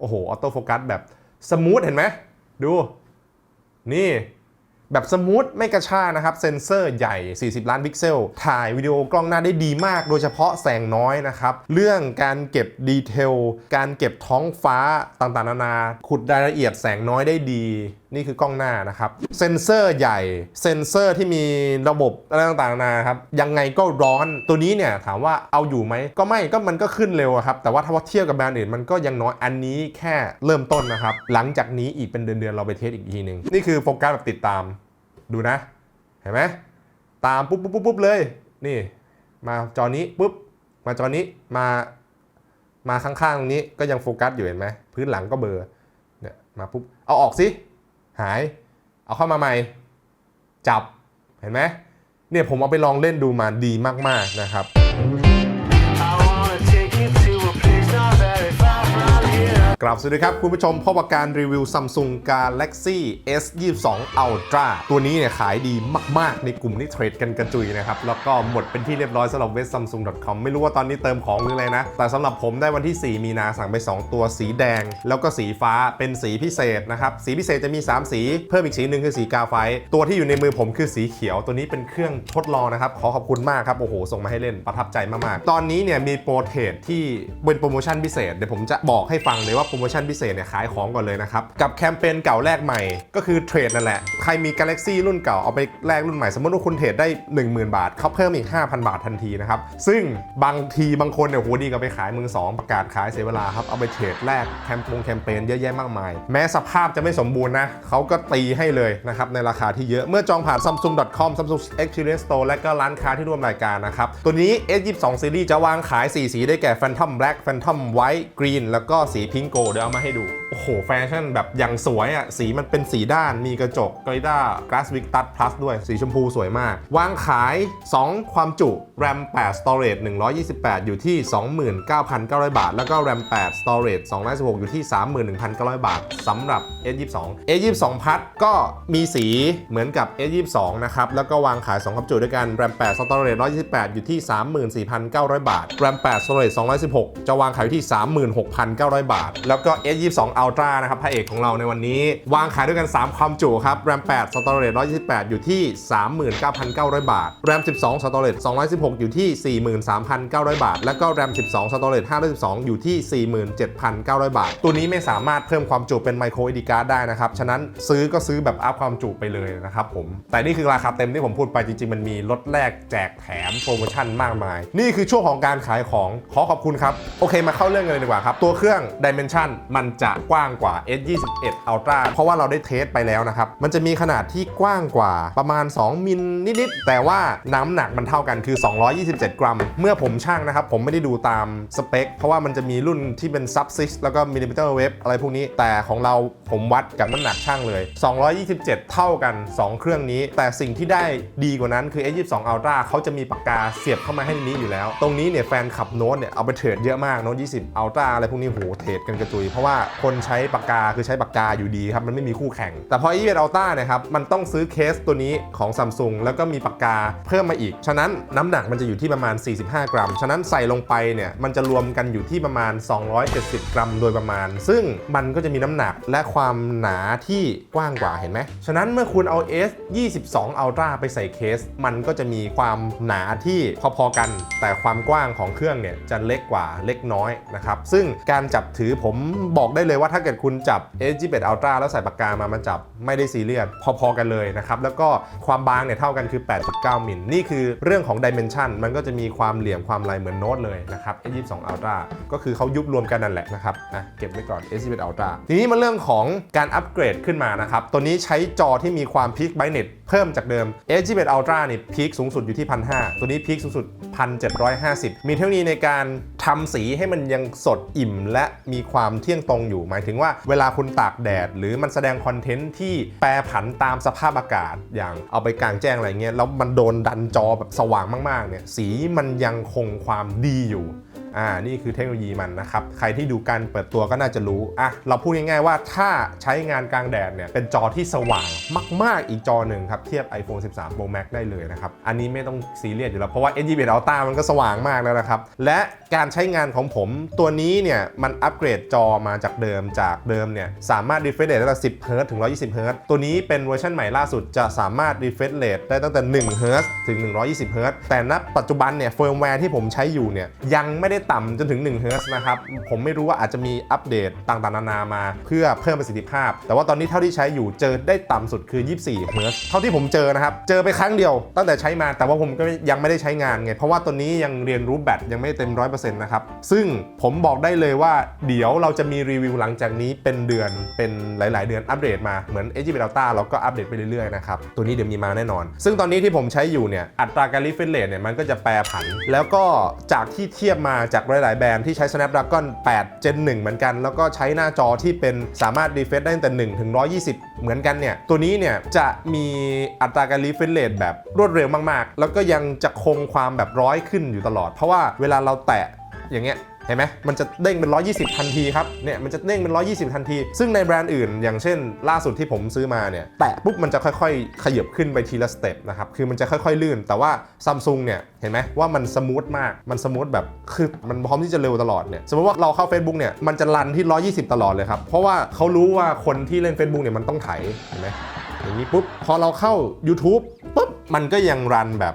โอ้โหออโต้โฟกัสแบบสมูทเห็นไหมดู นี่แบบสมูทไม่กระชากนะครับ เซนเซอร์ใหญ่ 40 ล้านพิกเซล ถ่ายวิดีโอกล้องหน้าได้ดีมาก โดยเฉพาะแสงน้อยนะครับ เรื่องการเก็บดีเทล การเก็บท้องฟ้าต่างๆ นานา ขุดรายละเอียดแสงน้อยได้ดี นี่คือกล้องหน้านะครับเซนเซอร์ใหญ่เซนเซอร์ที่มีระบบอะไรต่างๆนานาครับยังไงก็ร้อนตัวนี้เนี่ยถามว่าเอาอยู่ไหมก็ไม่ก็มันก็ขึ้นเร็วครับแต่ว่าถ้าว่าเทียบกับแบรนด์อื่นมันก็ยังน้อยอันนี้แค่เริ่มต้นนะครับ หลังจากนี้อีกเป็นเดือนๆเราไปเทสอีกทีหนึ่งนี่คือโฟกัสแบบติดตามดูนะ เห็นไหมตามปุ๊บปุ๊บปุ๊บปุ๊บเลยนี่ มาจอนี้ปุ๊บมาจอนี้มามาข้างๆตรงนี้ก็ยังโฟกัสอยู่เห็นไหมพื้นหลังก็เบลอเนี่ยมาปุ๊บเอาออกสิ หาย เอาเข้ามาใหม่ จับ เห็นไหมเนี่ยผมเอาไปลองเล่นดูมาดีมาก ๆ นะครับ กลับสวัสดีครับ คุณผู้ชมพบกับการรีวิว Samsung Galaxy S 22 Ultra ตัวนี้เนี่ยขายดีมาก ๆ ในกลุ่มที่เทรดกันกระจุยนะครับ แล้วก็หมดเป็นที่เรียบร้อยสำหรับเว็บ samsung.com ไม่รู้ว่าตอนนี้เติมของหรืออะไรนะ แต่สำหรับผมได้วันที่ 4 มีนาสั่งไป 2 ตัวสีแดง แล้วก็สีฟ้าเป็นสีพิเศษนะครับ สีพิเศษจะมี 3 สี เพิ่มอีกสีหนึ่งคือสีกาไฟ ตัวที่อยู่ในมือผมคือสีเขียว ตัวนี้เป็นเครื่องทดลองนะครับขอขอบคุณมากครับโอ้โหส่งมาให้เล่นประทับใจมากๆ ตอนนี้เนี่ยมีโปรเทรดที่เป็นโปรโมชั่นพิเศษเดี๋ยวผมจะบอกให้ฟังเลยว่าโปรโมชั่นพิเศษเนี่ยขายของก่อนเลยนะครับ กับแคมเปญเก่าแลกใหม่ ก็คือเทรดนั่นแหละ ใครมี Galaxy รุ่นเก่าเอาไปแลกรุ่นใหม่ สมมติว่าคุณเทรดได้ 10,000 บาทเขาเพิ่มอีก 5,000 บาททันทีนะครับ ซึ่งบางทีบางคนเนี่ยโหดีก็ไปขายมือสองประกาศขายเสียเวลาครับเอาไปเทรดแลกแคมปงแคมเปญเยอะแยะมากมาย แม้สภาพจะไม่สมบูรณ์นะเขาก็ตีให้เลยนะครับในราคาที่เยอะเมื่อจองผ่าน samsung.com samsung experience store และก็ร้านค้าที่ร่วมรายการนะครับตัวนี้ S22 Series จะวางขาย 4 สีได้แก่ Phantom Black Phantom White Green แล้วก็สี Pink Gold เดี๋ยวเอามาให้ดู โอ้โห แฟชั่นแบบอย่างสวยอะ สีมันเป็นสีด้าน มีกระจก g l i d a Glass Vic Touch Plus ด้วย สีชมพูสวยมาก วางขาย 2 ความจุ RAM 8 Storage 128 อยู่ที่ 29,900 บาท แล้วก็ RAM 8 Storage 216อยู่ที่ 31,900 บาทสำหรับ S22 S22 พัดก็มีสีเหมือนกับ S22 นะครับ แล้วก็วางขาย 2 ความจุด้วยกัน RAM 8 Storage 128 อยู่ที่ 34,900 บาท RAM 8 Storage 216 จะวางขายอยู่ที่ 36,900 บาทแล้วก็ S22 Ultra นะครับพระเอกของเราในวันนี้ วางขายด้วยกัน 3 ความจุครับ RAM 8 Storage 128 อยู่ที่ 39,900 บาท RAM 12 Storage 216 อยู่ที่ 43,900 บาท แล้วก็ RAM 12 Storage 512 อยู่ที่ 47,900 บาท ตัวนี้ไม่สามารถเพิ่มความจุเป็น Micro SD card ได้นะครับ ฉะนั้นซื้อก็ซื้อแบบอัพความจุไปเลยนะครับผม แต่นี่คือราคาเต็มที่ผมพูดไปจริงๆ มันมีลดแลกแจกแถมโปรโมชั่นมากมาย นี่คือช่วงของการขายของขอขอบคุณครับ โอเคมาเข้าเรื่องกันเลยดีกว่าครับ ตัวเครื่อง Dimension มันจะกว้างกว่า S21 Ultra เพราะว่าเราได้เทสไปแล้วนะครับ มันจะมีขนาดที่กว้างกว่าประมาณ 2 มิลนิดๆ แต่ว่าน้ำหนักมันเท่ากันคือ 227 กรัม เมื่อผมช่างนะครับ ผมไม่ได้ดูตามสเปค เพราะว่ามันจะมีรุ่นที่เป็นซับซิสแล้วก็มิลลิเมตรเวฟอะไรพวกนี้ แต่ของเราผมวัดกับน้ำหนักช่างเลย 227 เท่ากัน 2 เครื่องนี้ แต่สิ่งที่ได้ดีกว่านั้นคือ S22 Ultra เขาจะมีปากกาเสียบเข้ามาให้ในนี้อยู่แล้ว ตรงนี้เนี่ยแฟนขับโน้ตเนี่ยเอาไปเทรดเยอะมากโน้ต20 Ultra อะไรพวกนี้โหเทรดกันกระจุย เพราะว่าคนใช้ปากกาคือใช้ปากกาอยู่ดีครับมันไม่มีคู่แข่ง แต่พอ S21 Ultra เนะครับมันต้องซื้อเคสตัวนี้ของ Samsung แล้วก็มีปากกาเพิ่มมาอีก ฉะนั้นน้ำหนักมันจะอยู่ที่ประมาณ 45 กรัม ฉะนั้นใส่ลงไปเนี่ยมันจะรวมกันอยู่ที่ประมาณ 270 กรัมโดยประมาณ ซึ่งมันก็จะมีน้ำหนักและความหนาที่กว้างกว่าเห็นไหมฉะนั้นเมื่อคุณเอา S 22 Ultra ไปใส่เคส มันก็จะมีความหนาที่พอๆกัน แต่ความกว้างของเครื่องเนี่ยจะเล็กกว่าเล็กน้อยนะครับซึ่งการจับถือผมบอกได้เลยว่าถ้าเกิดคุณจับ S 21 Ultra แล้วใส่ปากกามามาจับไม่ได้ซีเรียสพอๆกันเลยนะครับ แล้วก็ความบางเนี่ยเท่ากันคือ 8.9 มิลนี่คือเรื่องของ Dimension มันก็จะมีความเหลี่ยมความลายเหมือนโน้ตเลยนะครับ S 22 Ultra ก็คือเขายุบรวมกันนั่นแหละนะครับอะเก็บไว้ก่อน S 21 Ultra ทีนี้มาเรื่องของการอัปเกรดขึ้นมานะครับตัวนี้ใช้จอที่มีความพีคไบเน็ตเพิ่มจากเดิม S 21 Ultra นี่พีคสูงสุดอยู่ที่1,500ตัวนี้พีคสูงสุด 1,750 มีเทคโนโลยีในการทำสีให้มันยังสดอิ่ม และมีความเที่ยงตรงอยู่ หมายถึงว่าเวลาคุณตากแดด หรือมันแสดงคอนเทนต์ที่แปรผันตามสภาพอากาศ อย่างเอาไปกลางแจ้งอะไรเงี้ยแล้วมันโดนดันจอแบบสว่างมากๆเนี่ยสีมันยังคงความดีอยู่ อ่านี่คือเทคโนโลยีมันนะครับ ใครที่ดูการเปิดตัวก็น่าจะรู้อะเราพูดง่ายๆว่าถ้าใช้งานกลางแดดเนี่ยเป็นจอที่สว่างมาก ๆ อีกจอหนึ่งครับ เทียบ iPhone 13 Pro Max ได้เลยนะครับ อันนี้ไม่ต้องซีเรียสอยู่แล้ว เพราะว่า S21 Ultra มันก็สว่างมากแล้วนะครับ และการใช้งานของผมตัวนี้เนี่ยมันอัปเกรดจอมาจากเดิมจากเดิมเนี่ยสามารถ refresh rate ได้ตั้งแต่10 Hz ถึง 120 Hz ตัวนี้เป็นเวอร์ชันใหม่ล่าสุดจะสามารถ refresh rate ได้ตั้งแต่1 Hz ถึง 120 Hz แต่ณปัจจุบันเนี่ยเฟิร์มแวร์ที่ผมใช้อยู่เนี่ยยังไม่ได้ต่ำจนถึง1 Hz นะครับ ผมไม่รู้ว่าอาจจะมีอัปเดตต่างๆ นานามา เพื่อเพิ่มประสิทธิภาพ แต่ว่าตอนนี้เท่าที่ใช้อยู่เจอได้ต่ำสุดคือ 24 Hz เท่าที่ผมเจอนะครับ เจอไปครั้งเดียวตั้งแต่ใช้มา แต่ว่าผมก็ยังไม่ได้ใช้งานไง เพราะว่าตัวนี้ยังเรียนรู้แบตยังไม่เต็ม 100%นะครับ ซึ่งผมบอกได้เลยว่าเดี๋ยวเราจะมีรีวิวหลังจากนี้เป็นเดือนเป็นหลาย ๆ เดือนอัปเดตมาเหมือน h g b Delta เราก็อัปเดตไปเรื่อย ๆ นะครับ ตัวนี้เดี๋ยวมีมาแน่นอน ซึ่งตอนนี้ที่ผมใช้อยู่เนี่ยอัตราการรีเฟรชเรทเนี่ยมันก็จะแปรผัน แล้วก็จากที่เทียบมาจากหลายๆแบรนด์ที่ใช้ Snapdragon 8 Gen 1 เหมือนกัน แล้วก็ใช้หน้าจอที่เป็นสามารถรีเฟรชได้ตั้งแต่1ถึง120 เหมือนกันเนี่ย ตัวนี้เนี่ยจะมีอัตราการรีเฟรชเรทแบบรวดเร็วมาก ๆ แล้วก็ยังจะคงความแบบร้อยขึ้นอยู่ตลอด เพราะว่าเวลาเราแตะอย่างเงี้ย ห็นไหมมันจะเด้งเป็น 120 ทันทีครับ เนี่ยมันจะเด้งเป็น 120 ทันที ซึ่งในแบรนด์อื่น อย่างเช่น ล่าสุดที่ผมซื้อมาเนี่ย แตะปุ๊บมันจะค่อยๆ ขยับขึ้นไปทีละสเต็ปนะครับ คือมันจะค่อยๆ ลื่น แต่ว่าซัมซุงเนี่ย เห็นไหมว่ามันสมูทมาก มันสมูทแบบ คือมันพร้อมที่จะเร็วตลอดเนี่ย สมมติว่าเราเข้า Facebook เนี่ย มันจะรันที่ 120 ตลอดเลยครับ เพราะว่าเขารู้ว่าคนที่เล่น Facebook เนี่ยมันต้องไถ เห็นไหมอย่างนี้ปุ๊บ พอเราเข้า YouTube ปุ๊บ มันก็ยังรันแบบ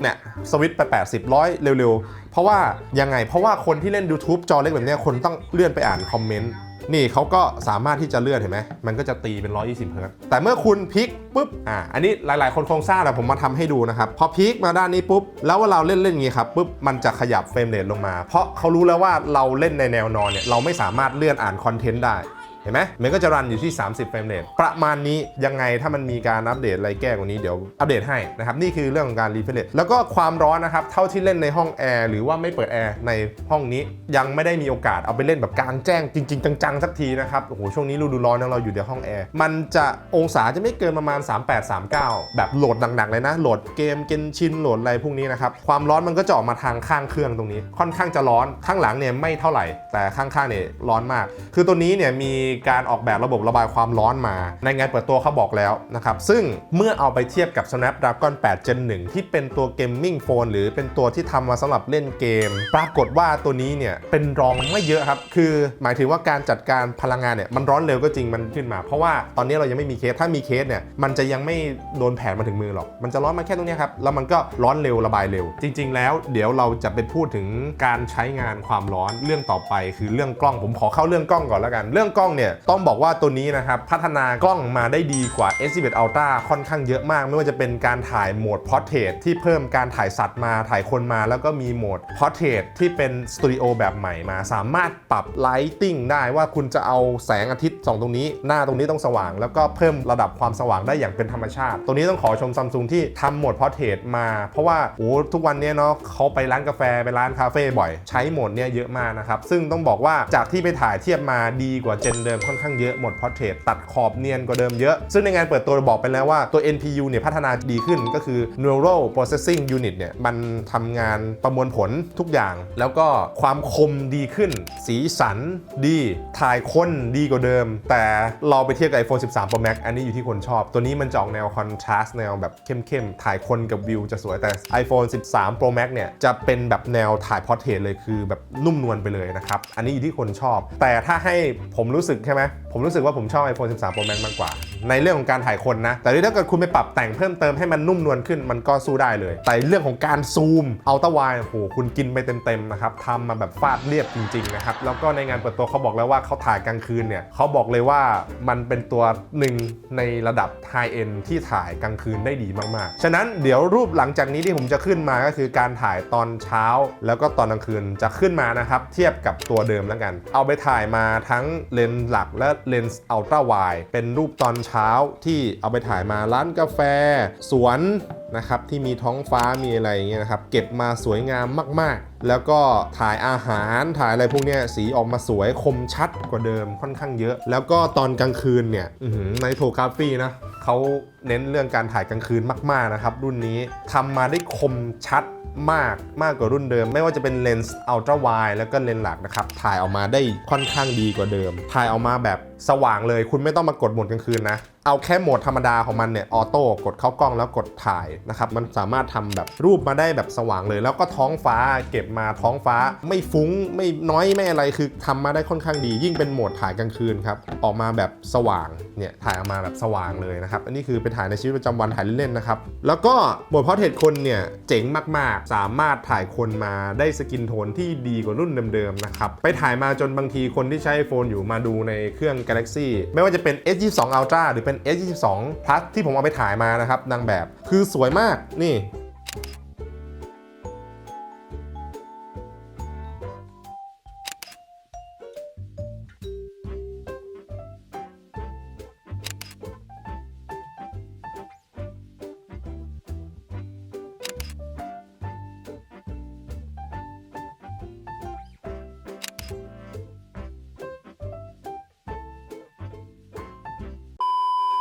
เนี่ยสวิตไป 80 ร้อยเร็วๆ เพราะว่ายังไงเพราะว่าคนที่เล่น YouTube จอเล็กแบบนี้คนต้องเลื่อนไปอ่านคอมเมนต์นี่เขาก็สามารถที่จะเลื่อนเห็นไหม มันก็จะตีเป็น 120 เฮิร์ตซ์แต่เมื่อคุณพลิกปุ๊บ อ่า อันนี้หลาย ๆ คนคงทราบแหละผมมาทำให้ดูนะครับ พอพลิกมาด้านนี้ปุ๊บ แล้วเวลาเราเล่นเล่นอย่างงี้ครับปุ๊บ มันจะขยับเฟรมเรทลงมา เพราะเขารู้แล้วว่าเราเล่นในแนวนอนเนี่ย เราไม่สามารถเลื่อนอ่านคอนเทนต์ได้ เห็นไหมมันก็จะรันอยู่ที่ 30 เฟรมเรทประมาณนี้ยังไงถ้ามันมีการอัปเดตอะไรแก้กว่านี้เดี๋ยวอัปเดตให้นะครับนี่คือเรื่องของการรีเฟรชแล้วก็ความร้อนนะครับเท่าที่เล่นในห้องแอร์หรือว่าไม่เปิดแอร์ในห้องนี้ยังไม่ได้มีโอกาสเอาไปเล่นแบบกลางแจ้งจริง ๆ จังๆสักทีนะครับโอ้โหช่วงนี้ฤดูร้อนนะเราอยู่ในห้องแอร์มันจะองศาจะไม่เกินประมาณ 38 39 แบบโหลดหนักๆเลยนะโหลดเกมเกนชินโหลดอะไรพวกนี้นะครับความร้อนมันก็จะออกมาทางข้างเครื่องตรงนี้ ค่อนข้างจะร้อนข้างหลังเนี่ยไม่เท่าไหร่ แต่ข้างๆเนี่ยร้อนมาก คือตัวนี้เนี่ยมีการออกแบบระบบระบายความร้อนมา ในงานเปิดตัวเขาบอกแล้วนะครับ ซึ่งเมื่อเอาไปเทียบกับ Snapdragon 8 Gen 1 ที่เป็นตัวเกมมิ่งโฟนหรือเป็นตัวที่ทำมาสำหรับเล่นเกม ปรากฏว่าตัวนี้เนี่ยเป็นรองไม่เยอะครับ คือหมายถึงว่าการจัดการพลังงานเนี่ยมันร้อนเร็วก็จริงมันขึ้นมา เพราะว่าตอนนี้เรายังไม่มีเคส ถ้ามีเคสเนี่ยมันจะยังไม่โดนแผนมาถึงมือหรอก มันจะร้อนมาแค่ตรงนี้ครับ แล้วมันก็ร้อนเร็วระบายเร็ว จริง ๆ แล้วเดี๋ยวเราจะไปพูดถึงการใช้งานความร้อนเรื่องต่อไป คือเรื่องกล้องผมขอเข้าเรื่องกล้องก่อนแล้วกัน เรื่องกล้องเนี่ยต้องบอกว่าตัวนี้นะครับพัฒนากล้องมาได้ดีกว่า S11 Ultra ค่อนข้างเยอะมาก ไม่ว่าจะเป็นการถ่ายโหมด Portrait ที่เพิ่มการถ่ายสัตว์มาถ่ายคนมา แล้วก็มีโหมด Portrait ที่เป็นสตูดิโอแบบใหม่มา สามารถปรับ Lighting ได้ว่าคุณจะเอาแสงอาทิตย์ส่องตรงนี้ หน้าตรงนี้ต้องสว่าง แล้วก็เพิ่มระดับความสว่างได้อย่างเป็นธรรมชาติ ตัวนี้ต้องขอชมซัมซุงที่ทำโหมด Portrait มา เพราะว่าโอ้ทุกวันนี้เนาะเขาไปร้านกาแฟไปร้านคาเฟ่บ่อย ใช้โหมดเนี้ยเยอะมากนะครับซึ่งต้องบอกว่าจากที่ไปถ่ายเทียบมาดีกว่าเจนเดิมค่อนข้างเยอะหมด Portrait ตัดขอบเนียนกว่าเดิมเยอะ ซึ่งในงานเปิดตัวบอกไปแล้วว่าตัว NPU เนี่ยพัฒนาดีขึ้นก็คือ Neural Processing Unit เนี่ยมันทำงานประมวลผลทุกอย่าง แล้วก็ความคมดีขึ้น สีสันดีถ่ายค้นดีกว่าเดิม แต่เราไปเทียบกับ iPhone 13 Pro Max อันนี้อยู่ที่คนชอบ ตัวนี้มันจะออกแนว contrast แนวแบบเข้มๆ ถ่ายคนกับวิวจะสวยแต่ iPhone 13 Pro Max เนี่ยจะเป็นแบบแนวถ่าย portrait เลยคือแบบนุ่มนวลไปเลยนะครับ อันนี้อยู่ที่คนชอบ แต่ถ้าให้ผมรู้สึกใช่ไหมผมรู้สึกว่าผมชอบ iPhone 13 Pro Max มากกว่า ในเรื่องของการถ่ายคนนะ แต่ถ้าเกิดคุณไปปรับแต่งเพิ่มเติมให้มันนุ่มนวลขึ้นมันก็สู้ได้เลย แต่เรื่องของการซูมอัลตร้าไวโอ้โหคุณกินไปเต็มๆนะครับทำมาแบบฟาดเรียบจริงๆนะครับแล้วก็ในงานเปิดตัวเขาบอกแล้วว่าเขาถ่ายกลางคืนเนี่ยเขาบอกเลยว่ามันเป็นตัวหนึ่งในระดับไฮเอ็นที่ถ่ายกลางคืนได้ดีมากๆ ฉะนั้นเดี๋ยวรูปหลังจากนี้ที่ผมจะขึ้นมาก็คือการถ่ายตอนเช้า แล้วก็ตอนกลางคืนจะขึ้นมานะครับเทียบกับตัวเดิมแล้วกัน เอาไปถ่ายมาทั้งเลนส์หลักและเลนส์อัลตร้าไวเป็นรูปตอนเช้าที่เอาไปถ่ายมาร้านกาแฟ สวนนะครับที่มีท้องฟ้ามีอะไรอย่างเงี้ยนะครับ เก็บมาสวยงามมากๆ แล้วก็ถ่ายอาหารถ่ายอะไรพวกเนี้ยสีออกมาสวยคมชัดกว่าเดิมค่อนข้างเยอะ แล้วก็ตอนกลางคืนเนี่ยในโทกราฟีนะเขาเน้นเรื่องการถ่ายกลางคืนมาก ๆนะครับ รุ่นนี้ทำมาได้คมชัด มากมากกว่ารุ่นเดิม ไม่ว่าจะเป็นเลนส์อัลตร้าไวแล้วก็เลนส์หลักนะครับถ่ายออกมาได้ค่อนข้างดีกว่าเดิม ถ่ายออกมาแบบสว่างเลยคุณไม่ต้องมากดโหมดกลางคืนนะ เอาแค่โหมดธรรมดาของมันเนี่ยออโต้กดเข้ากล้องแล้วกดถ่ายนะครับ มันสามารถทำแบบรูปมาได้แบบสว่างเลย แล้วก็ท้องฟ้าเก็บมาท้องฟ้าไม่ฟุ้งไม่น้อยไม่อะไรคือทำมาได้ค่อนข้างดี ยิ่งเป็นโหมดถ่ายกลางคืนครับออกมาแบบสว่างเนี่ยถ่ายออกมาแบบสว่างเลยนะครับอันนี้คือไปถ่ายในชีวิตประจำวันถ่ายเล่นๆนะครับแล้วก็โหมดพอเทรตคนเนี่ยเจ๋งมากๆ สามารถถ่ายคนมาได้สกินโทนที่ดีกว่ารุ่นเดิมๆนะครับไปถ่ายมาจนบางทีคนที่ใช้ iPhone อยู่มาดูในเครื่อง Galaxy ไม่ว่าจะเป็น S22 Ultra หรือเป็น S22 Plus ที่ผมเอาไปถ่ายมานะครับนางแบบ คือสวยมากนี่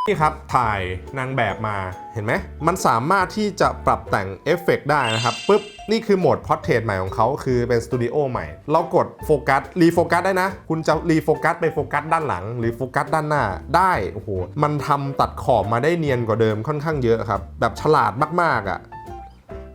นี่ครับถ่ายนางแบบมาเห็นไหมมันสามารถที่จะปรับแต่งเอฟเฟกต์ได้นะครับปุ๊บนี่คือโหมดพอ r t เทรตใหม่ของเขาคือเป็นสตูดิโอใหม่ เรากดโฟกัสรีโฟกัสได้นะ คุณจะรีโฟกัสไปโฟกัสด้านหลัง หรือโฟกัสด้านหน้าได้โอ้โหมันทำตัดขอบมาได้เนียนกว่าเดิมค่อนข้างเยอะครับ แบบฉลาดมากๆอะ่ะ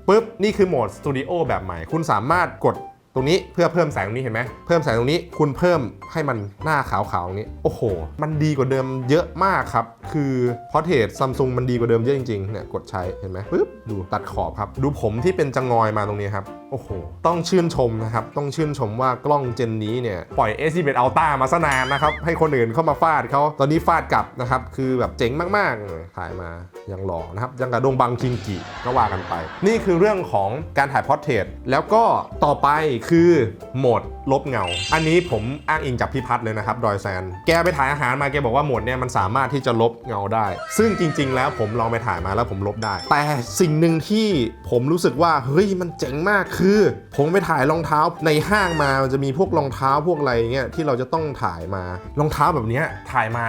ปุ๊บนี่คือโหมดสตูดิโอแบบใหม่ คุณสามารถกด ตรงนี้เพื่อเพิ่มแสงตรงนี้เห็นไหมเพิ่มแสงตรงนี้คุณเพิ่มให้มันหน้าขาวๆตรงนี้โอ้โห มันดีกว่าเดิมเยอะมากครับ คือพอเทสซัมซุงมันดีกว่าเดิมเยอะจริงๆเนี่ยกดใช้เห็นไหมปุ๊บดูตัดขอบครับ ดูผมที่เป็นจังงอยมาตรงนี้ครับโอ้โห ต้องชื่นชมนะครับ ต้องชื่นชมว่ากล้องเจนนี้เนี่ย ปล่อย S11 Ultra มาซะนานนะครับ ให้คนอื่นเข้ามาฟาดเขาตอนนี้ฟาดกลับนะครับ คือแบบเจ๋งมากๆ ถ่ายมายังหล่อนะครับ ยังกับดงบังคิงกิก็ว่ากันไป นี่คือเรื่องของการถ่ายพอร์เทรตแล้วก็ต่อไปคือโหมดลบเงา อันนี้ผมอ้างอิงจากพี่พัฒเลยนะครับ ดอยแซน แกไปถ่ายอาหารมาแกบอกว่าโหมดเนี่ยมันสามารถที่จะลบเงาได้ ซึ่งจริง ๆ แล้วผมลองไปถ่ายมาแล้วผมลบได้ แต่สิ่งหนึ่งที่ผมรู้สึกว่าเฮ้ยมันเจ๋งมากคือ ผมไปถ่ายรองเท้าในห้างมามันจะมีพวกรองเท้าพวกอะไรเงี้ยที่เราจะต้องถ่ายมารองเท้าแบบนี้ถ่ายมา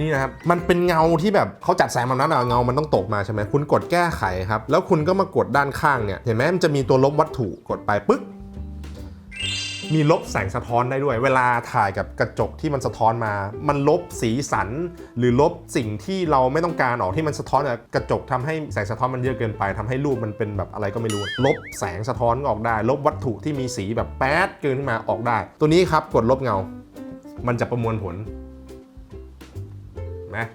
นี่นะครับ มันเป็นเงาที่แบบเขาจัดแสงแบบนั้นอะเงา มันต้องตกมาใช่ไหม คุณกดแก้ไขครับ แล้วคุณก็มากดด้านข้างเนี่ย เห็นไหมมันจะมีตัวลบวัตถุ กดไปปึ๊ก มีลบแสงสะท้อนได้ด้วย เวลาถ่ายกับกระจกที่มันสะท้อนมา มันลบสีสัน หรือลบสิ่งที่เราไม่ต้องการออกที่มันสะท้อนกับกระจกทำให้แสงสะท้อนมันเยอะเกินไปทำให้รูปมันเป็นแบบอะไรก็ไม่รู้ ลบแสงสะท้อนออกได้ ลบวัตถุที่มีสีแบบแป๊ดเกินขึ้นมาออกได้ ตัวนี้ครับกดลบเงา มันจะประมวลผลนะ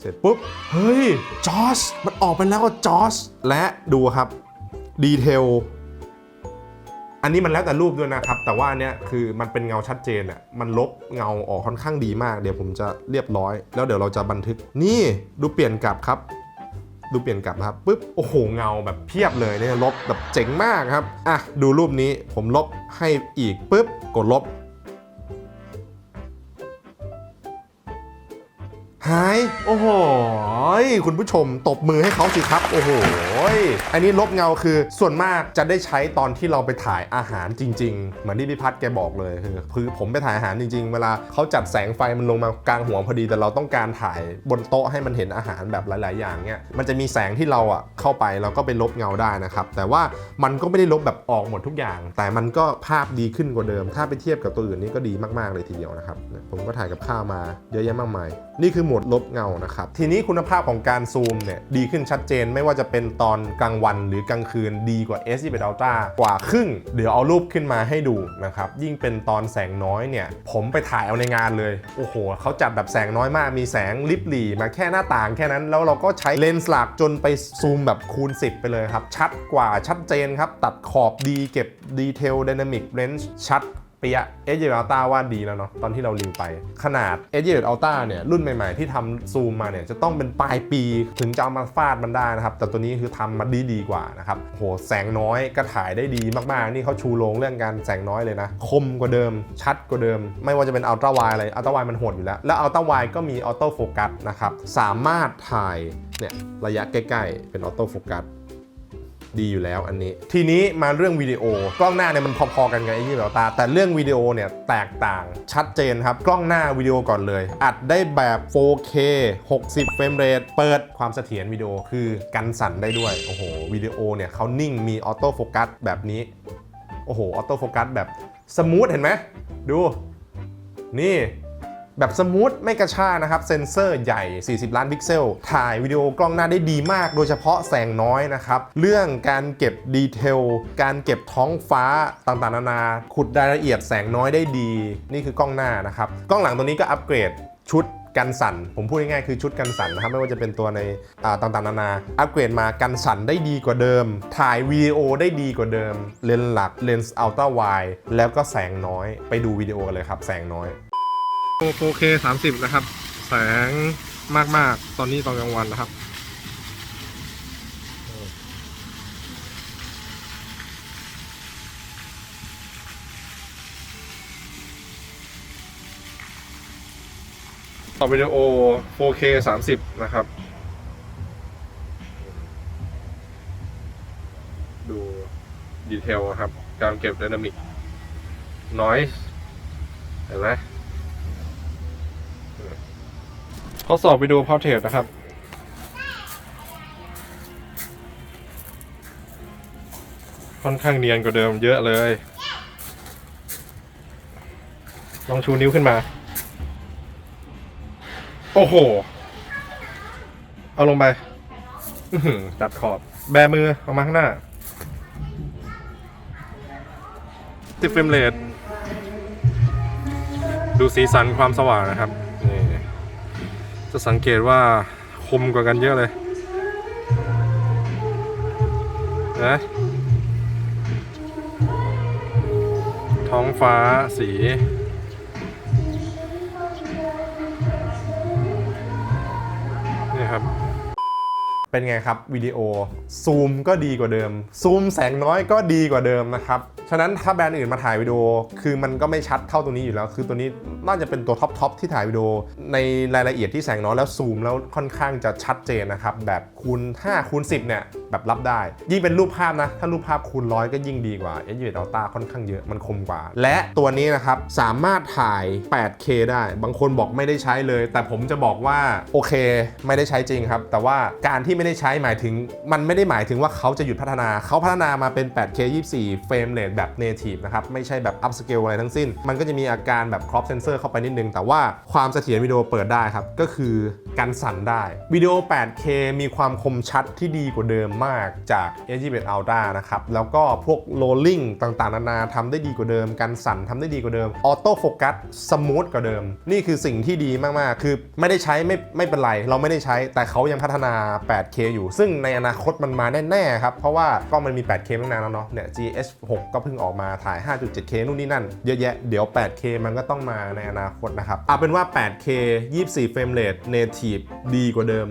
เสร็จปุ๊บ เฮ้ยจอสมันออกไปแล้วจอสและดูครับดีเทล อันนี้มันแล้วแต่รูปด้วยนะครับ แต่ว่าอันเนี้ยคือมันเป็นเงาชัดเจนอะมันลบเงาออกค่อนข้างดีมาก เดี๋ยวผมจะเรียบร้อย แล้วเดี๋ยวเราจะบันทึก นี่ดูเปลี่ยนกลับครับ ดูเปลี่ยนกลับครับปุ๊บ โอ้โห เงาแบบเพียบเลยเนี่ยลบแบบเจ๋งมากครับ อะ ดูรูปนี้ผมลบให้อีกปุ๊บ กดลบ หาย โอ้โห คุณผู้ชมตบมือให้เขาสิครับ โอ้โห อันนี้ลบเงาคือส่วนมากจะได้ใช้ตอนที่เราไปถ่ายอาหารจริง ๆ เหมือนที่พี่พัฒน์แกบอกเลยคือคือผมไปถ่ายอาหารจริง ๆ เวลาเขาจัดแสงไฟมันลงมากลางหัวพอดี แต่เราต้องการถ่ายบนโต๊ะให้มันเห็นอาหารแบบหลาย ๆ อย่างเนี่ยมันจะมีแสงที่เราอะเข้าไปเราก็ไปลบเงาได้นะครับ แต่ว่ามันก็ไม่ได้ลบแบบออกหมดทุกอย่าง แต่มันก็ภาพดีขึ้นกว่าเดิม ถ้าไปเทียบกับตัวอื่นนี่ก็ดีมากๆเลยทีเดียวนะครับ ผมก็ถ่ายกับข้าวมาเยอะแยะมากมาย นี่คือโหมดลบเงานะครับ ทีนี้คุณภาพของการซูมเนี่ยดีขึ้นชัดเจนไม่ว่าจะเป็นตอนกลางวันหรือกลางคืนดีกว่า S21 Ultra กว่าครึ่ง เดี๋ยวเอารูปขึ้นมาให้ดูนะครับ ยิ่งเป็นตอนแสงน้อยเนี่ย ผมไปถ่ายเอาในงานเลย โอ้โหเขาจัดแบบแสงน้อยมากมีแสงลิบหลีมาแค่หน้าต่างแค่นั้น แล้วเราก็ใช้เลนส์หลักจนไปซูมแบบคูณ 10 ไปเลยครับ ชัดกว่าชัดเจนครับ ตัดขอบดีเก็บดีเทล Dynamic Range ชัด เจอร์อัลต้าว่าดีแล้วเนาะตอนที่เรารีวิวไป ขนาดเอเจอร์อัลต้าเนี่ยรุ่นใหม่ๆ ที่ทำซูมมาเนี่ยจะต้องเป็นปลายปีถึงจะเอามาฟาดมันได้นะครับ แต่ตัวนี้คือทำมาดีดีๆกว่านะครับโหแสงน้อยก็ถ่ายได้ดีมากๆ นี่เขาชูโรงเรื่องการแสงน้อยเลยนะ คมกว่าเดิม ชัดกว่าเดิม ไม่ว่าจะเป็นอัลตร้าไวอะไรอัลตร้าไวมันโหดอยู่แล้ว แล้วอัลตร้าไวก็มีออโต้โฟกัสนะครับสามารถถ่ายเนี่ยระยะใกล้ๆเป็นออโต้โฟกัส ดีอยู่แล้วอันนี้ ทีนี้มาเรื่องวิดีโอกล้องหน้าเนี่ยมันพอๆกันกับไอ้ยี่แบบตา แต่เรื่องวิดีโอเนี่ยแตกต่างชัดเจนครับ กล้องหน้าวิดีโอก่อนเลย อัดได้แบบ 4K 60 เฟรมเรทเปิดความเสถียรวิดีโอคือกันสั่นได้ด้วยโอ้โหวิดีโอเนี่ยเขานิ่งมีออโต้โฟกัสแบบนี้โอ้โหออโต้โฟกัสแบบสมูทเห็นไหมดูนี่ แบบสมูทไม่กระชากนะครับ เซนเซอร์ใหญ่ 40 ล้านพิกเซล ถ่ายวิดีโอกล้องหน้าได้ดีมาก โดยเฉพาะแสงน้อยนะครับ เรื่องการเก็บดีเทล การเก็บท้องฟ้าต่างๆ นานา ขุดรายละเอียดแสงน้อยได้ดี นี่คือกล้องหน้านะครับ กล้องหลังตัวนี้ก็อัปเกรดชุดกันสั่น ผมพูดง่ายๆคือชุดกันสั่นนะครับ ไม่ว่าจะเป็นตัวในต่างๆ นานา อัปเกรดมากันสั่นได้ดีกว่าเดิม ถ่ายวิดีโอได้ดีกว่าเดิม เลนส์หลักเลนส์อัลตร้าไวแล้วก็แสงน้อย ไปดูวิดีโอกันเลยครับ แสงน้อย 4K 30นะครับ แสงมาก ๆ ตอนนี้ตอนกลางวันนะครับ ต่อวิดีโอ 4K 30 นะครับ ดูดีเทลครับ การเก็บ d y นามิก noise เห็นไหม ทดสอบวิดีโอพอเทรตนะครับ ค่อนข้างเนียนกว่าเดิมเยอะเลย ลองชูนิ้วขึ้นมา โอ้โห เอาลงไปตัดขอบ แบมือเอามาข้างหน้าติดเฟรมเรทดูสีสันความสว่างนะครับ จะสังเกตว่าคมกว่ากันเยอะเลยนะท้องฟ้าสีนี่ครับ เป็นไงครับวิดีโอซูมก็ดีกว่าเดิม ซูมแสงน้อยก็ดีกว่าเดิมนะครับ ฉะนั้นถ้าแบรนด์อื่นมาถ่ายวิดีโอ คือมันก็ไม่ชัดเท่าตัวนี้อยู่แล้ว คือตัวนี้น่าจะเป็นตัวท็อปทอปที่ถ่ายวิดีโอ ในรายละเอียดที่แสงน้อยแล้วซูมแล้วค่อนข้างจะชัดเจนนะครับ แบบคูณ5คูณ10เนี่ย แบบรับได้ ยิ่งเป็นรูปภาพนะ ถ้ารูปภาพคูณร้อยก็ยิ่งดีกว่า s อ u อัลต้าค่อนข้างเยอะมันคมกว่า และตัวนี้นะครับ สามารถถ่าย 8K ได้ บางคนบอกไม่ได้ใช้เลย แต่ผมจะบอกว่าโอเค ไม่ได้ใช้จริงครับ แต่ว่าการที่ไม่ได้ใช้หมายถึง มันไม่ได้หมายถึงว่าเขาจะหยุดพัฒนาเขาพัฒนามาเป็น 8K 24 เฟรมเรทแบบ native นะครับไม่ใช่แบบ upscale อะไรทั้งสิ้น มันก็จะมีอาการแบบ crop sensor เข้าไปนิดนึง แต่ว่าความเสถียรวิดีโอเปิดได้ครับก็คือกันสั่นได้วิดีโอ 8K มีความคมชัดที่ดีกว่าเดิมมากจาก S21 Ultra นะครับ แล้วก็พวก rolling ต่างๆ นานาทำได้ดีกว่าเดิมกันสั่นทำได้ดีกว่าเดิม ออโต้โฟกัสสมูทกว่าเดิม นี่คือสิ่งที่ดีมากๆ คือไม่ได้ใช้ไม่ไม่เป็นไร เราไม่ได้ใช้ แต่เขายังพัฒนา 8K อยู่ ซึ่งในอนาคตมันมาแน่ๆครับ เพราะว่ากล้องมันมี 8K ตั้งนานแล้วเนาะ เนี่ย GH6 ก็เพิ่งออกมาถ่าย 5.7K นู่นนี่นั่น เยอะแยะ เดี๋ยว 8K มันก็ต้องมาในอนาคตนะครับ เอาเป็นว่า 8K 24เฟรมเรท native ดีกว่าเดิม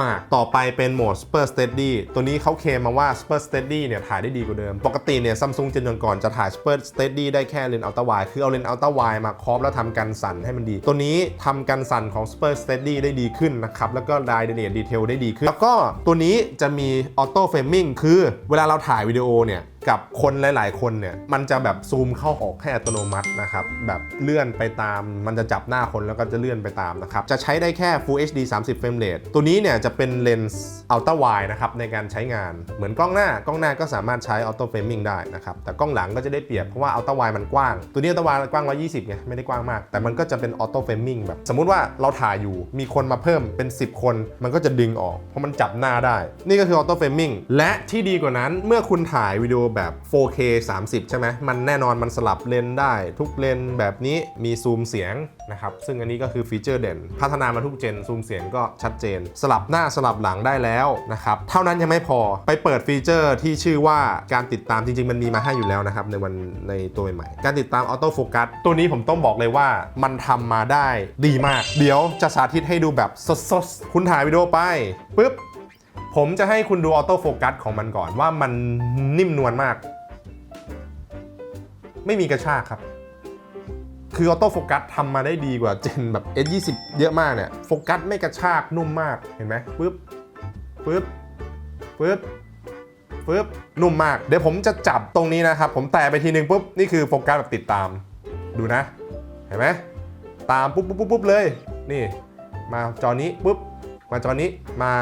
มาก ๆ ต่อไปเป็นโหมด Super Steady ตัวนี้เขาเคลมมาว่า Super Steady เนี่ยถ่ายได้ดีกว่าเดิม ปกติเนี่ย Samsung เจนก่อนจะถ่าย Super Steady ได้แค่เลนส์ Ultra Wide คือเอาเลนส์ Ultra Wide มาครอบแล้วทำกันสั่นให้มันดี ตัวนี้ทำกันสั่นของ Super Steady ได้ดีขึ้นนะครับ แล้วก็รายละเอียดดีเทลได้ดีขึ้น แล้วก็ตัวนี้จะมี Auto Framing คือเวลาเราถ่ายวิดีโอเนี่ย กับคนหลาย ๆ คนเนี่ยมันจะแบบซูมเข้าออกให้อัตโนมัตินะครับแบบเลื่อนไปตามมันจะจับหน้าคนแล้วก็จะเลื่อนไปตามนะครับจะใช้ได้แค่ Full HD 30 เฟรมเรทตัวนี้เนี่ยจะเป็นเลนส์ Ultra Wide นะครับในการใช้งานเหมือนกล้องหน้ากล้องหน้าก็สามารถใช้ Auto Framing ได้นะครับแต่กล้องหลังก็จะได้เปรียบเพราะว่า Ultra Wide มันกว้าง ตัวนี้ Ultra Wide กว้าง 120ไงไม่ได้กว้างมาก แต่มันก็จะเป็น Auto Framing แบบสมมุติว่าเราถ่ายอยู่มีคนมาเพิ่มเป็น 10 คน มันก็จะดึงออกเพราะมันจับหน้าได้ นี่ก็คือ Auto Framing และที่ดีกว่านั้นเมื่อคุณถ่ายวิดีโอแบบ 4K 30 ใช่ไหมมันแน่นอนมันสลับเลนได้ ทุกเลนแบบนี้มีซูมเสียงนะครับ ซึ่งอันนี้ก็คือฟีเจอร์เด่น พัฒนามาทุกเจนซูมเสียงก็ชัดเจน สลับหน้าสลับหลังได้แล้วนะครับ เท่านั้นยังไม่พอไปเปิดฟีเจอร์ที่ชื่อว่าการติดตามจริง ๆ มันมีมาให้อยู่แล้วนะครับในวันในตัวใหม่ๆการติดตามออโต้โฟกัสตัวนี้ผมต้องบอกเลยว่ามันทำมาได้ดีมาก เดี๋ยวจะสาธิตให้ดูแบบสดๆคุณถ่ายวิดีโอไปปุ๊บ ผมจะให้คุณดูออโต้โฟกัสของมันก่อนว่ามันนิ่มนวลมาก ไม่มีกระชากครับ คือออโต้โฟกัสทำมาได้ดีกว่าเจนแบบ S20 เยอะมากเนี่ย โฟกัสไม่กระชากนุ่มมากเห็นไหมปึ๊บปึ๊บปึ๊บฟฟึบนุ่มมาก เดี๋ยวผมจะจับตรงนี้นะครับ ผมแตะไปทีนึงปุ๊บ นี่คือโฟกัสแบบติดตาม ดูนะ เห็นไหมตามปุ๊บปุ๊บปุ๊บปุ๊บเลย นี่ มาจอนี้ปุ๊บ มาจอนี้มา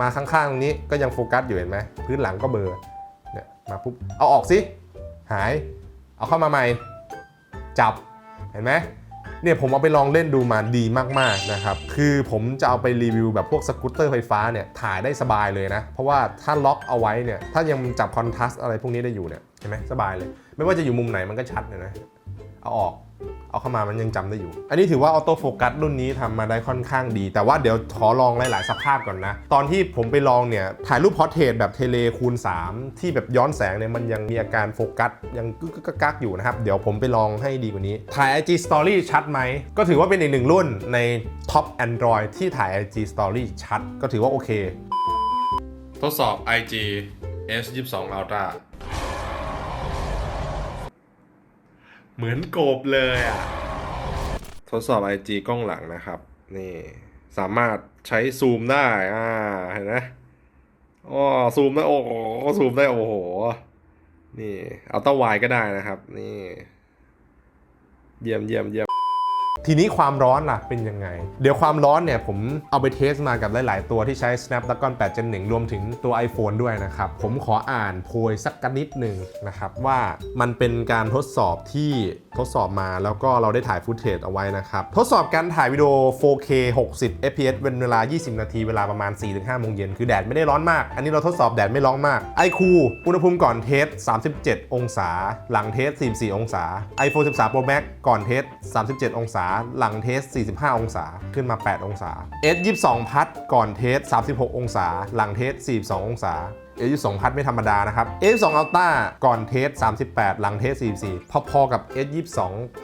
มาข้างๆตรงนี้ก็ยังโฟกัสอยู่เห็นไหมพื้นหลังก็เบลอเนี่ยมาปุ๊บเอาออกสิหาย เอาเข้ามาใหม่ จับเห็นไหมเนี่ยผมเอาไปลองเล่นดูมาดีมากๆนะครับ คือผมจะเอาไปรีวิวแบบพวกสกูตเตอร์ไฟฟ้าเนี่ยถ่ายได้สบายเลยนะ เพราะว่าถ้าล็อกเอาไว้เนี่ย ถ้ายังจับคอนทราสต์อะไรพวกนี้ได้อยู่เนี่ย เห็นไหมสบายเลย ไม่ว่าจะอยู่มุมไหนมันก็ชัดเลยนะ เอาออก เอาเข้ามามันยังจำได้อยู่ อันนี้ถือว่าออโต้โฟกัสรุ่นนี้ทำมาได้ค่อนข้างดี แต่ว่าเดี๋ยวขอลองหลาย ๆ สภาพก่อนนะ ตอนที่ผมไปลองเนี่ย ถ่ายรูปพอร์เทรตแบบเทเลคูณ 3 ที่แบบย้อนแสงเนี่ย มันยังมีอาการโฟกัส ยังกึกกกักอยู่นะครับ เดี๋ยวผมไปลองให้ดีกว่านี้ ถ่าย IG Story ชัดไหม ก็ถือว่าเป็นอีกหนึ่งรุ่นในท็อป Android ที่ถ่าย IG Story ชัด ก็ถือว่าโอเค ทดสอบ IG S22 Ultra เหมือนโกบเลยอะ ทดสอบ IG กล้องหลังนะครับ นี่ สามารถใช้ซูมได้ อ่า เห็นไหมอ๋อซูมได้ โอ้โห ซูมได้ โอ้โห นี่ เอาต้าวายก็ได้นะครับ นี่ เยี่ยมเยี่ยมเยี่ยม ทีนี้ความร้อนล่ะเป็นยังไง เดี๋ยวความร้อนเนี่ยผมเอาไปเทสมากับหลาย ๆ ตัวที่ใช้ Snapdragon 8 Gen 1 รวมถึงตัว iPhone ด้วยนะครับ ผมขออ่านโพยสักกันนิดหนึ่งนะครับ ว่ามันเป็นการทดสอบที่ทดสอบมาแล้วก็เราได้ถ่ายฟุตเทจเอาไว้นะครับ ทดสอบการถ่ายวิดีโอ 4K 60 fps เป็นเวลา 20 นาที เวลาประมาณ 4-5โมงเย็นคือแดดไม่ได้ร้อนมาก อันนี้เราทดสอบแดดไม่ร้อนมาก iQ อุณหภูมิก่อนเทส 37 องศา หลังเทส 44 องศา iPhone 13 Pro Max ก่อนเทส 37 องศาหลังเทส 45 องศาขึ้นมา 8 องศา S22 พัดก่อนเทส 36 องศา หลังเทส 42 องศา S22 พัดไม่ธรรมดานะครับ S22 Ultra ก่อนเทส 38 หลังเทส 44 พอๆกับ S22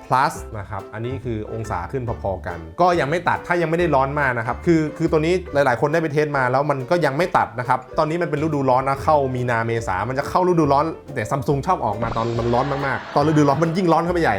Plus นะครับ อันนี้คือองศาขึ้นพอๆกัน ก็ยังไม่ตัดถ้ายังไม่ได้ร้อนมากนะครับ คือคือตัวนี้หลายๆ คนได้ไปเทสมาแล้วมันก็ยังไม่ตัดนะครับ ตอนนี้มันเป็นฤดูร้อนนะเข้ามีนาเมษา มันจะเข้าฤดูร้อน แต่ซัมซุงชอบออกมาตอนมันร้อนมากๆ ตอนฤดูร้อนมันยิ่งร้อนเข้าไปใหญ่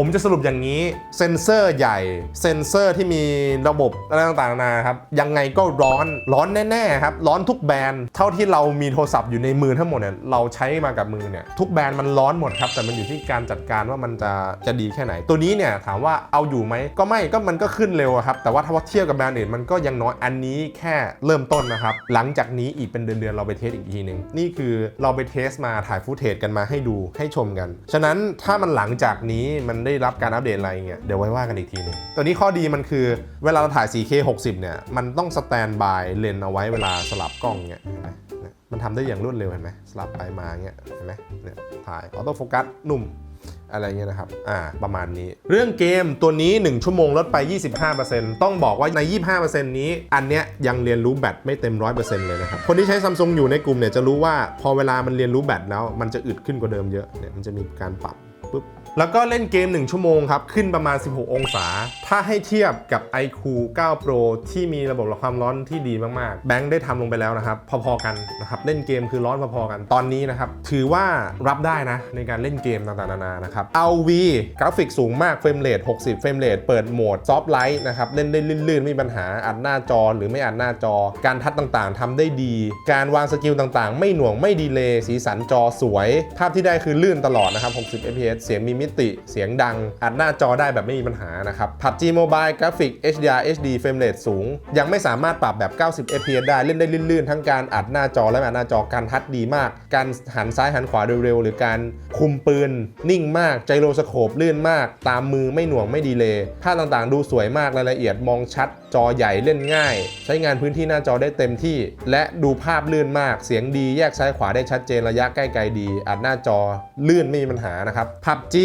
ผมจะสรุปอย่างนี้เซนเซอร์ใหญ่ เซนเซอร์ที่มีระบบอะไรต่างๆนานาครับยังไงก็ร้อนร้อนแน่ๆครับร้อนทุกแบรนด์เท่าที่เรามีโทรศัพท์อยู่ในมือทั้งหมดเนี่ยเราใช้มากับมือเนี่ยทุกแบรนด์มันร้อนหมดครับแต่มันอยู่ที่การจัดการว่ามันจะจะดีแค่ไหน ตัวนี้เนี่ยถามว่าเอาอยู่ไหมก็ไม่ก็มันก็ขึ้นเร็วครับแต่ว่าถ้าว่าเทียบกับแบรนด์อื่นมันก็ยังน้อยอันนี้แค่เริ่มต้นนะครับหลังจากนี้อีกเป็นเดือนๆเราไปเทสอีกทีหนึ่งนี่คือเราไปเทสมาถ่ายฟุตเทจกันมาให้ดูให้ชมกัน ฉะนั้นถ้ามันหลังจากนี้มันได้รับการอัปเดตอะไรเงี้ยเดี๋ยวไว้ว่ากันอีกทีหนึงตัวนี้ข้อดีมันคือเวลาเราถ่าย 4K 60 เนี่ย มันต้องสแตนบายเลนเอาไว้เวลาสลับกล้องเนี่ยเห็นไหมเนี่ยมันทำได้อย่างรวดเร็วเห็นไหมสลับไปมาเงี้ยเห็นไหมเนี่ยถ่ายออโต้โฟกัสนุ่มอะไรเงี้ยนะครับ อ่า ประมาณนี้ เรื่องเกมตัวนี้ 1 ชั่วโมงลดไป 25%ต้องบอกว่าใน 25%นี้ อันเนี้ยยังเรียนรู้แบตไม่เต็ม 100%เลยนะครับ คนที่ใช้ซัมซุงอยู่ในกลุ่มเนี่ยจะรู้ว่าพอเวลามันเรียนรู้แบตแล้ว มันจะอึดขึ้นกว่าเดิมเยอะ เนี่ยมันจะมีการปรับปุ๊บ แล้วก็เล่นเกม 1 ชั่วโมงครับ ขึ้นประมาณ 16 องศา ถ้าให้เทียบกับ iQ 9 Pro ที่มีระบบระความร้อนที่ดีมาก ๆ แบงค์ได้ทำลงไปแล้วนะครับ พอ ๆ กันนะครับ เล่นเกมคือร้อนพอ ๆ กัน ตอนนี้นะครับ ถือว่ารับได้นะ ในการเล่นเกมต่างๆ นานานะครับเอา V กราฟิกสูงมาก เฟรมเรท 60 เฟรมเรท เปิดโหมดซอฟต์ไลท์นะครับ เล่นได้ลื่นๆ ไม่มีปัญหา อัดหน้าจอหรือไม่อัดหน้าจอ การทัดต่างๆทำได้ดี การวางสกิลต่างๆ ไม่หน่วง ไม่ดีเลย์ สีสันจอสวย ภาพที่ได้คือลื่นตลอดนะครับ 60 fps เสียงมีมิติเสียงดัง อัดหน้าจอได้แบบไม่มีปัญหานะครับ PUBG Mobile กราฟิก HDR HD เฟรมเรทสูง ยังไม่สามารถปรับแบบ 90 fps ได้เล่นได้ลื่นๆ ทั้งการอัดหน้าจอและไม่อัดหน้าจอการทัดดีมาก การหันซ้ายหันขวาเร็วๆ หรือการคุมปืน นิ่งมากไจโรสโคปลื่นมาก ตามมือไม่หน่วงไม่ดีเลยภาพต่างๆ ดูสวยมากรายละเอียดมองชัด จอใหญ่เล่นง่าย ใช้งานพื้นที่หน้าจอได้เต็มที่ และดูภาพลื่นมาก เสียงดีแยกซ้ายขวาได้ชัดเจนระยะใกล้ไกลดี อัดหน้าจอลื่นไม่มีปัญหานะครับ PUBG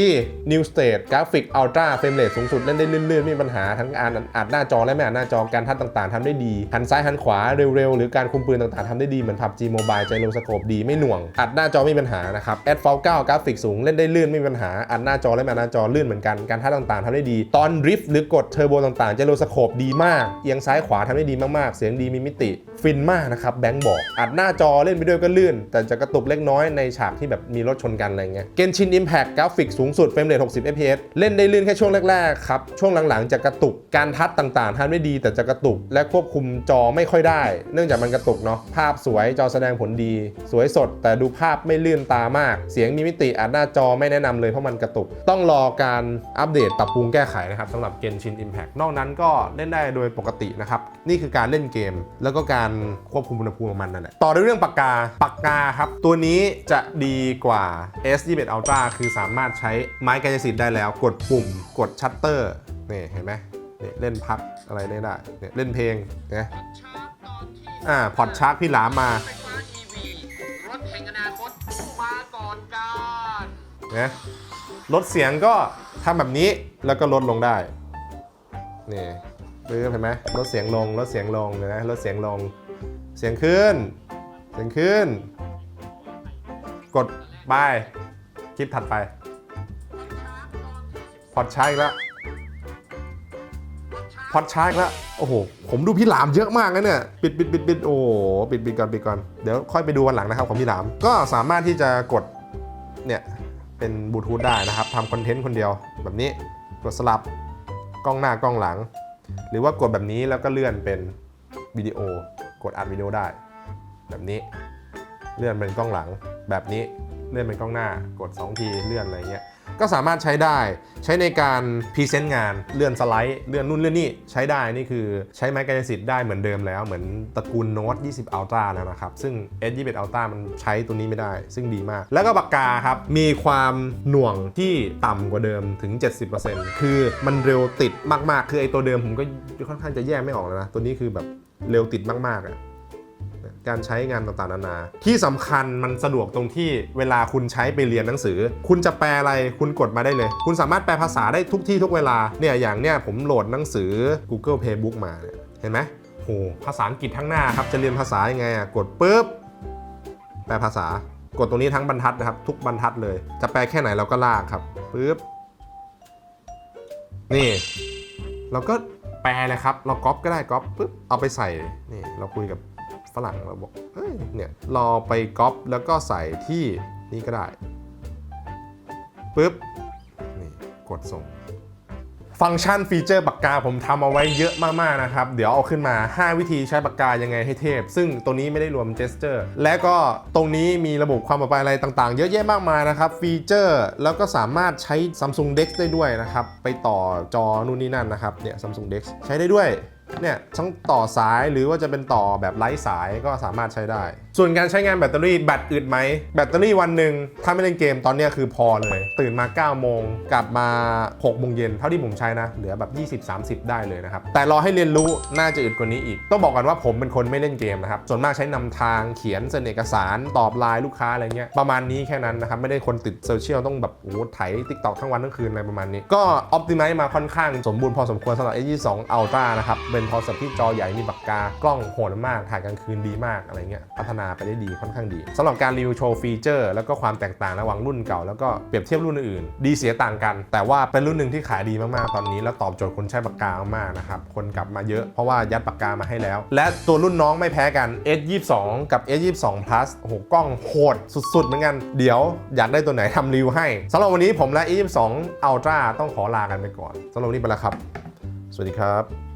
New State กราฟิก Ultra เฟรมเรทสูงสุดเล่นได้ลื่นๆ ไม่มีปัญหาทั้งการอัดหน้าจอและไม่อัดหน้าจอการทัดต่างๆทำได้ดีหันซ้ายหันขวาเร็วๆ หรือการคุมปืนต่างๆทำได้ดีเหมือน PUBG Mobile ใจโลสโคปดีไม่หน่วง อัดหน้าจอไม่มีปัญหานะครับ a d f a l 9กราฟิกสูงเล่นได้ลื่นไม่มีปัญหาอัดหน้าจอและไม่อัดหน้าจอลื่นเหมือนกันการทัดต่างๆทำได้ดี ตอนดริฟต์หรือกดเทอร์โบต่างๆใจโลสโคปดีมากเอียงซ้ายขวาทำได้ดีมากๆ เสียงดีมีมิติ ฟินมากนะครับแบงค์บอกอัดหน้าจอเล่นไปด้วยก็ลื่น แต่จะกระตุกเล็กน้อยในฉากที่แบบมีรถชนกันอะไรเงี้ยเกนชินอิมแพ t กราฟิกสูงสุดเฟรมเรท60 fps เล่นได้ลื่นแค่ช่วงแรกๆครับ ช่วงหลังๆจะกระตุกการทัดต่างๆทำได้ดีแต่จะกระตุกและควบคุมจอไม่ค่อยได้ เนื่องจากมันกระตุกเนาะภาพสวยจอแสดงผลดี สวยสด แต่ดูภาพไม่ลื่นตามาก เสียงมีมิติอัดหน้าจอไม่แนะนำเลยเพราะมันกระตุก ต้องรอการอัปเดตปรับปรุงแก้ไขนะครับสำหรับ Genshin Impact นอกนั้นก็เล่นได้โดยปกตินะครับนี่คือการเล่นเกม แล้วก็การควบคุมอุณหภูมิของมันนั่นแหละต่อด้วยเรื่องปากกาปากกาครับ ตัวนี้จะดีกว่า S21 Ultra คือสามารถใช้ไม้กายสิทธิ์ได้แล้ว กดปุ่ม กดชัตเตอร์นี่เห็นไหมนี่เล่นพักอะไรได้ได้เนี่ยเล่นเพลงนะอ่าพอดชาร์จพี่หลามมาไฟฟ้า EV รถแห่งอนาคตมาก่อนการนะลดเสียงก็ทำแบบนี้แล้วก็ลดลงได้นี่ปื้อเห็นไหมลดเสียงลงลดเสียงลงเห็นไหมลดเสียงลง เสียงขึ้น เสียงขึ้น กดไปคลิปถัดไป พอดชาร์จอีกแล้วพอดชาร์จอีกแล้วโอ้โห ผมดูพี่หลามเยอะมากนะเนี่ย ปิดปิดปิดปิดโอ้โหปิดปิดก่อนปิดก่อน เดี๋ยวค่อยไปดูวันหลังนะครับของพี่หลาม ก็สามารถที่จะกด เนี่ย เป็นบลูทูธได้นะครับทำคอนเทนต์คนเดียวแบบนี้ กดสลับกล้องหน้ากล้องหลัง หรือว่ากดแบบนี้แล้วก็เลื่อนเป็นวิดีโอ กดอัดวิดีโอได้ แบบนี้ เลื่อนเป็นกล้องหลัง แบบนี้เลื่อนเป็นกล้องหน้ากด2ทีเลื่อนอะไรเงี้ยก็สามารถใช้ได้ใช้ในการพรีเซนต์งานเลื่อนสไลด์เลื่อนนู่นเลื่อนนี่ใช้ได้นี่คือใช้ไม้กายสิทธิ์ได้เหมือนเดิมแล้ว เหมือนตระกูลโน้ต20 Ultra แล้วนะครับ ซึ่ง S21 Ultra มันใช้ตัวนี้ไม่ได้ ซึ่งดีมาก แล้วก็ปากกาครับ มีความหน่วงที่ต่ำกว่าเดิมถึง 70%คือมันเร็วติดมากๆ คือไอตัวเดิมผมก็ค่อนข้างจะแยกไม่ออกแล้วนะ ตัวนี้คือแบบ เร็วติดมากๆอะการใช้งานต่างๆนานา ที่สำคัญมันสะดวกตรงที่เวลาคุณใช้ไปเรียนหนังสือ คุณจะแปลอะไรคุณกดมาได้เลย คุณสามารถแปลภาษาได้ทุกที่ทุกเวลาเนี่ยอย่างเนี้ยผมโหลดหนังสือ Google Playbook มาเนี่ยเห็นไหมโหภาษาอังกฤษทั้งหน้าครับจะเรียนภาษายังไงอะกดปุ๊บแปลภาษากดตรงนี้ทั้งบรรทัดนะครับ ทุกบรรทัดเลย จะแปลแค่ไหนเราก็ลากครับปุ๊บนี่เราก็ แปลเลยครับ เราก๊อปก็ได้ก๊อปปุ๊บเอาไปใส่นี่เราคุยกับฝรั่งเราบอกเฮ้ยเนี่ยเราไปก๊อปแล้วก็ใส่ที่นี่ก็ได้ปุ๊บนี่กดส่ง ฟังก์ชันฟีเจอร์ปากกาผมทำเอาไว้เยอะมากๆนะครับ เดี๋ยวเอาขึ้นมา 5 วิธีใช้ปากกายังไงให้เทพ ซึ่งตัวนี้ไม่ได้รวมเจสเจอร์และก็ตรงนี้มีระบบความปลอดภัยอะไรต่างๆ เยอะแยะมากมายนะครับ ฟีเจอร์แล้วก็สามารถใช้ Samsung Dex ได้ด้วยนะครับ ไปต่อจอนู่นนี่นั่นนะครับเนี่ย Samsung Dex ใช้ได้ด้วย เนี่ยทั้งต่อสายหรือว่าจะเป็นต่อแบบไร้สายก็สามารถใช้ได้ ส่วนการใช้งานแบตเตอรี่แบตอึดไหม แบตเตอรี่วันหนึ่งถ้าไม่เล่นเกมตอนเนี้ยคือพอเลย ตื่นมา 9 โมง กลับมา 6 โมงเย็นเท่าที่ผมใช้นะ เหลือแบบ 20-30 ได้เลยนะครับ แต่รอให้เรียนรู้น่าจะอึดกว่านี้อีก ต้องบอกกันว่าผมเป็นคนไม่เล่นเกมนะครับ ส่วนมากใช้นำทางเขียนเซ็นเอกสารตอบไลน์ลูกค้าอะไรเงี้ยประมาณนี้แค่นั้นนะครับไม่ได้คนติดโซเชียลต้องแบบโอ้โหไถติ๊กตอกทั้งวันทั้งคืนอะไรประมาณนี้ก็ออ t ติ i z e มาค่อนข้างสมบูรณ์พอสมควรสำหรับ A22 Ultra นะครับเป็นโทรศัพท์ที่จอใหญ่มีปากกากล้องโหดมากถ่ายกลางคืนดีมากอะไรเงี้ยพัฒนาไปได้ดีค่อนข้างดีสำหรับการรีวิวโชว์ฟีเจอร์ แล้วก็ความแตกต่างระหว่างรุ่นเก่าแล้วก็เปรียบเทียบรุ่นอื่นดีเสียต่างกัน แต่ว่าเป็นรุ่นหนึ่งที่ขายดีมากๆตอนนี้ แล้วตอบโจทย์คนใช้ปากกามากนะครับคนกลับมาเยอะเพราะว่ายัดปากกามาให้แล้ว และตัวรุ่นน้องไม่แพ้กัน S22 กับ S22 Plus โอ้โหกล้องโหดสุดๆเหมือนกันเดี๋ยวอยากได้ตัวไหนทำรีวิวให้สำหรับวันนี้ผมและ S22 Ultra ต้องขอลากันไปก่อนสำหรับวันนี้ไปแล้วครับ สวัสดีครับ